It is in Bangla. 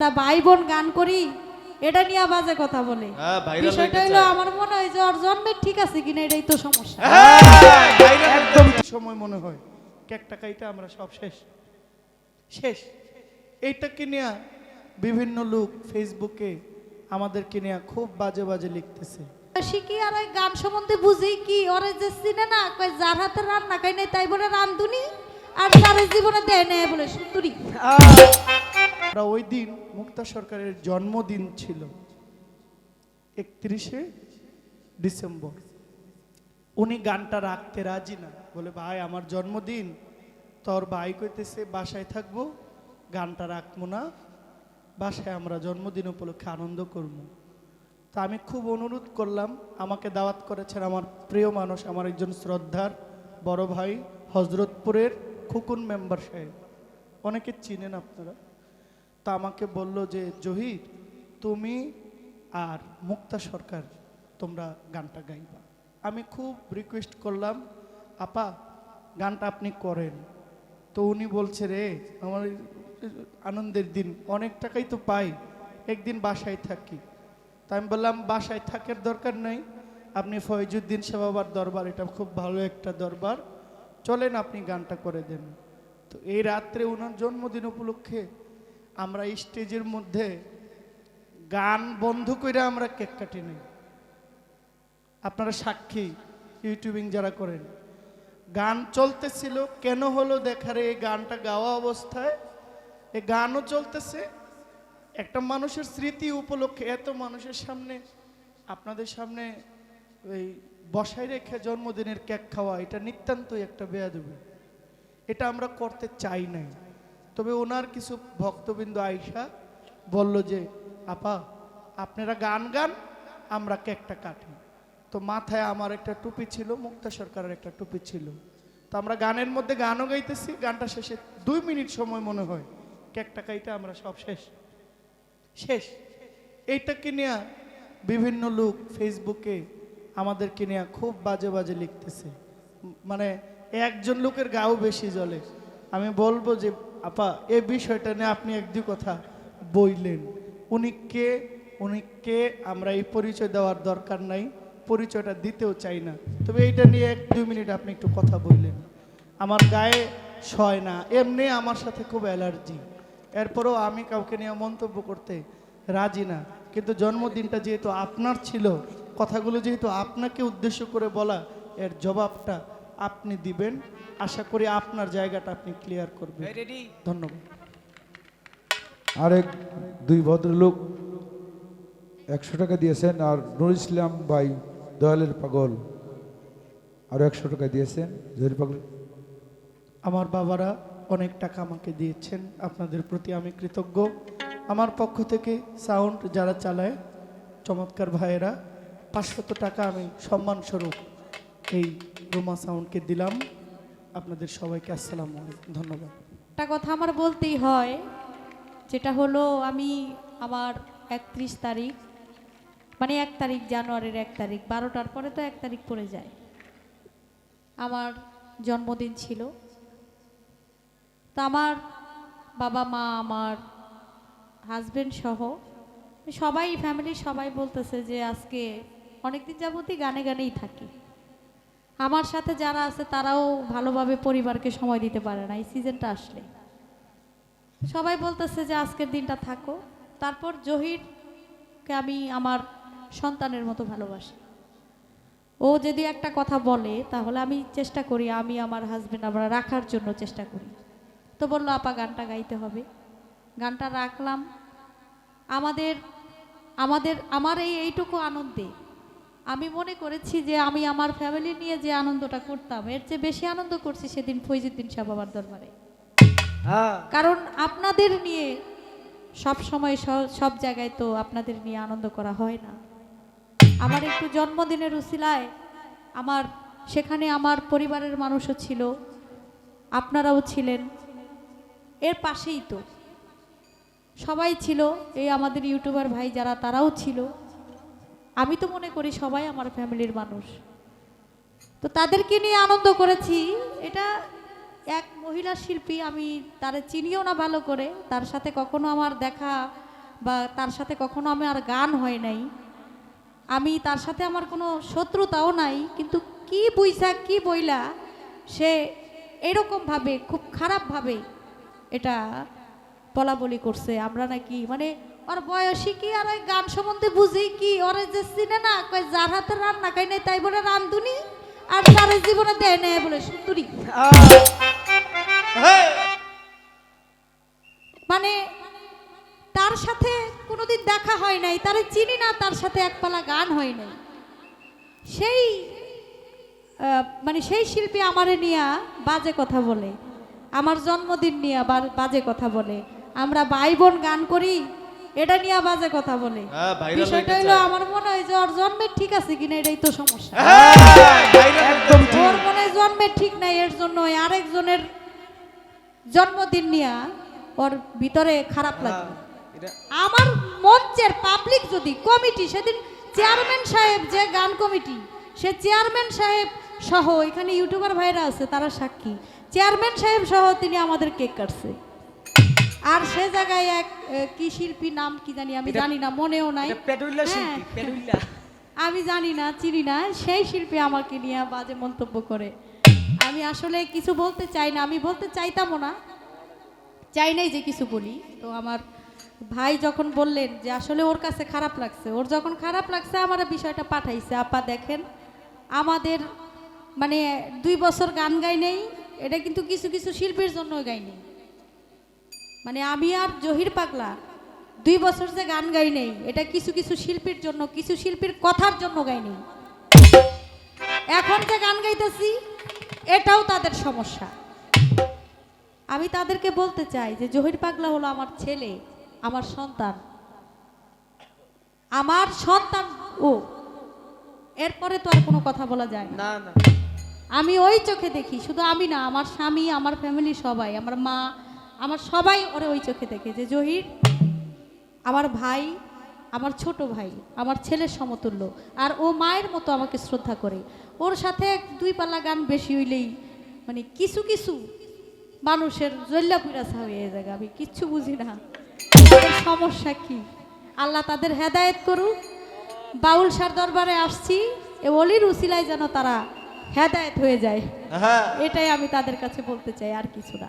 তা ভাই বোন গান করি? এটা নিয়ে বাজে কথা বলে। হ্যাঁ, বিষয়টা হলো আমার মনে হয় যে ওর জন্মের ঠিক আছে কিনা এটাই তো সমস্যা। একদম সময় মনে হয়। কেক আমরা সব শেষ। শেষ। এইটাকে নিয়ে বিভিন্ন লোক ফেসবুকে আমাদেরকে নিয়ে খুব বাজে বাজে লিখতেছে। শিখি আর ওই গান সম্বন্ধে বুঝি কি? ওরে যে চিনে না কই যার হাতে রান্না খাই নাই তাই বলে রান্ধুনি আর তার জীবনে দেয় নেই বলে সুন্দরী। আমরা ওই দিন মুক্তা সরকারের জন্মদিন ছিল, একত্রিশে ডিসেম্বর। উনি গানটা রাখতে রাজি না, বলে, ভাই, আমার জন্মদিন। তোর ভাই কইতেছে, বাসায় থাকব, গানটা রাখব না, বাসায় আমরা জন্মদিন উপলক্ষে আনন্দ করব। তা আমি খুব অনুরোধ করলাম, আমাকে দাওয়াত করেছেন আমার প্রিয় মানুষ, আমার একজন শ্রদ্ধার বড় ভাই, হজরতপুরের খুকুন মেম্বার সাহেব। অনেকে চিনেন আপনারা। তা আমাকে বলল যে, জহির, তুমি আর মুক্তা সরকার তোমরা গানটা গাইবা। আমি খুব রিকোয়েস্ট করলাম, আপা, গানটা আপনি করেন। তো উনি বলছে, রে, আমার আনন্দের দিন, অনেক টাকাই তো পাই, একদিন বাসায় থাকি। তা আমি বললাম, বাসায় থাকার দরকার নেই, আপনি ফয়জুদ্দিন সেবাবার দরবার, এটা খুব ভালো একটা দরবার, চলেন আপনি গানটা করে দেন। তো এই রাত্রে ওনার জন্মদিন উপলক্ষে আমরা স্টেজের মধ্যে গান বন্ধ করে আমরা কেক কাটি নেই। আপনারা সাক্ষী, ইউটিউবিং যারা করেন, গান চলতেছিল, কেন হলো দেখারে এই গানটা গাওয়া অবস্থায়, এই গানও চলতেছে। একটা মানুষের স্মৃতি উপলক্ষে, এত মানুষের সামনে, আপনাদের সামনে ওই বসায় রেখে জন্মদিনের কেক খাওয়া, এটা নিতান্তই একটা বেয়া বেয়াদবি। এটা আমরা করতে চাই নাই। তবে ওনার কিছু ভক্তবৃন্দ আইসা বলল যে, আপা, আপনারা গান গান, আমরা কেকটা কাটি। তো মাথায় আমার একটা টুপি ছিল, মুক্তা সরকারের একটা টুপি ছিল। তো আমরা গানের মধ্যে গানও গাইতেছি, গানটা শেষে দুই মিনিট সময় মনে হয়, কেকটা কাইটা আমরা সব শেষ। শেষ। এইটাকে নিয়ে বিভিন্ন লোক ফেসবুকে আমাদেরকে নিয়ে খুব বাজে বাজে লিখতেছে। মানে একজন লোকের গাও বেশি জলে আমি বলব যে আপা এই বিষয়টা নিয়ে আপনি এক কথা বইলেন উনি কে? উনি কে? আমরা এই পরিচয় দেওয়ার দরকার নাই, পরিচয়টা দিতেও চাই না। তবে এইটা নিয়ে এক দুই মিনিট আপনি একটু কথা বললেন। আমার গায়ে সয় না, এমনি আমার সাথে খুব অ্যালার্জি। এরপরেও আমি কাউকে নিয়ে মন্তব্য করতে রাজি না। কিন্তু জন্মদিনটা যেহেতু আপনার ছিল, কথাগুলো যেহেতু আপনাকে উদ্দেশ্য করে বলা, এর জবাবটা আপনি দিবেন। আশা করি আপনার জায়গাটা আপনি ক্লিয়ার করবেন। ধন্যবাদ। আরেক দুই ভদ্রলোক একশো টাকা দিয়েছেন আর নুর ইসলাম ভাই দয়ালের পাগল আরও একশো টাকা দিয়েছেন। পাগল। আমার বাবারা অনেক টাকা আমাকে দিয়েছেন আপনাদের প্রতি আমি কৃতজ্ঞ। আমার পক্ষ থেকে সাউন্ড যারা চালায় চমৎকার ভাইয়েরা পাঁচশত টাকা আমি সম্মানস্বরূপ এই রোমা সাউন্ডকে দিলাম। আপনাদের সবাইকে আসসালাম ধন্যবাদ। একটা কথা আমার বলতেই হয়, যেটা হলো আমি আমার একত্রিশ তারিখ মানে এক তারিখ জানুয়ারির এক তারিখ, বারোটার পরে তো এক তারিখ পড়ে যায়। আমার জন্মদিন ছিল। তো আমার বাবা, মা, আমার হাজবেন্ড সহ সবাই ফ্যামিলির সবাই বলতেছে যে আজকে অনেকদিন যাবতই গানে গানেই থাকি। আমার সাথে যারা আছে, তারাও ভালোভাবে পরিবারকে সময় দিতে পারে না। এই সিজনটা আসলে। সবাই বলতেছে যে, আজকের দিনটা থাকো। তারপর জহিরকে আমি আমার সন্তানের মতো ভালোবাসি। ও যদি একটা কথা বলে, তাহলে আমি চেষ্টা করি, আমি আমার হাজব্যান্ড আমরা রাখার জন্য চেষ্টা করি। তো বলল, আপা, গানটা গাইতে হবে। গানটা রাখলাম। আমাদের আমাদের, আমার এই, এইটুকু আনন্দে আমি মনে করেছি যে আমি আমার ফ্যামিলি নিয়ে যে আনন্দটা করতাম এর চেয়ে বেশি আনন্দ করছি সেদিন ফৈজুদ্দিন শাহ বাবার দরবারে। কারণ আপনাদের নিয়ে সব সময় সব জায়গায় তো আপনাদের নিয়ে আনন্দ করা হয় না। আমার একটু জন্মদিনের উসিলায় আমার সেখানে আমার পরিবারের মানুষও ছিল আপনারাও ছিলেন। এর পাশেই তো সবাই ছিল এই আমাদের ইউটিউবার ভাই যারা তারাও ছিল। আমি তো মনে করি সবাই আমার ফ্যামিলির মানুষ। তো তাদেরকে নিয়ে আনন্দ করেছি। এটা এক মহিলা শিল্পী, আমি তারে চিনিও না ভালো করে। তার সাথে কখনো আমার দেখা বা তার সাথে কখনো আমি আর গান হয় নাই। আমি তার সাথে আমার কোনো শত্রুতাও নাই, কিন্তু কি বুঝা কি বইলা সে এরকমভাবে, খুব খারাপভাবে এটা বলা বলি করছে। আমরা নাকি মানে ওর বয়সী কি আর ওই গান সম্বন্ধে বুঝি কি? ওরে যে চিনে না কই যার হাতে রান্না খাই নাই তাই বলে রান্ধুনি আর যার জীবনে দেয় নেয় বলে সুন্দরী মানে তার সাথে কোনোদিন দেখা হয় নাই তারে চিনি না তার সাথে একপালা গান হয় নাই। সেই মানে সেই শিল্পী আমারে নিয়ে বাজে কথা বলে। আমার জন্মদিন নিয়ে বা- বাজে কথা বলে। আমরা ভাই বোন গান করি এটা নিয়ে বাজে কথা বলে। হ্যাঁ, বিষয়টা হলো আমার মনে হয় যে ওর জন্মের ঠিক আছে কিনা এটাই তো সমস্যা। ওর মনে হয় জন্মের ঠিক নাই এর জন্য ওই আরেকজনের জন্মদিন নিয়ে ওর ভিতরে খারাপ লাগে আমার মঞ্চের পাবলিক যদি কমিটি সেদিন চেয়ারম্যান সাহেব যে গান কমিটি সে চেয়ারম্যান সাহেব সহ এখানে ইউটিউবার ভাইরা আছে তারা সাক্ষী। চেয়ারম্যান সাহেব সহ তিনি আমাদের কেক কাটছে। আর সে জায়গায় এক কি শিল্পী নাম কি জানি আমি জানি না মনেও নাই। হ্যাঁ। আমি জানি না চিনি না সেই শিল্পী আমাকে নিয়ে বাজে মন্তব্য করে। আমি আসলে কিছু বলতে চাই না আমি বলতে চাইতামও না। চাই নাই যে কিছু বলি। তো আমার ভাই যখন বললেন যে আসলে ওর কাছে খারাপ লাগছে ওর যখন খারাপ লাগছে আমার বিষয়টা পাঠাইছে। আপা দেখেন আমাদের মানে দুই বছর গান গাই নেই এটা কিন্তু কিছু কিছু শিল্পীর জন্য গাই নেই। মানে আমি আর জহির পাগলা দুই বছর যে গান গাই নেই এটা কিছু কিছু শিল্পীর জন্য কিছু শিল্পীর কথার জন্য গাই নেই। এখন যে গান গাইতেছি এটাও তাদের সমস্যা। আমি তাদেরকে বলতে চাই যে জহির পাগলা হলো আমার ছেলে আমার সন্তান। আমার সন্তান ও এরপরে তো আর কোনো কথা বলা যায় না। আমি ওই চোখে দেখি শুধু আমি না আমার স্বামী আমার ফ্যামিলি সবাই আমার মা আমার সবাই ওরে ওই চোখে দেখে যে জহির আমার ভাই আমার ছোট ভাই আমার ছেলের সমতুল্য আর ও মায়ের মতো আমাকে শ্রদ্ধা করে। ওর সাথে দুই পাল্লা গান বেশি হইলেই মানে কিছু কিছু মানুষের জল্লাপুরা হয়ে জায়গা আমি কিচ্ছু বুঝি না। সমস্যা কি? আল্লাহ তাদের হেদায়েত করুক। বাউল সার দরবারে আসছি এ অলির উসিলায় যেন তারা হেদায়েত হয়ে যায়। হ্যাঁ। এটাই আমি তাদের কাছে বলতে চাই আর কিছু না।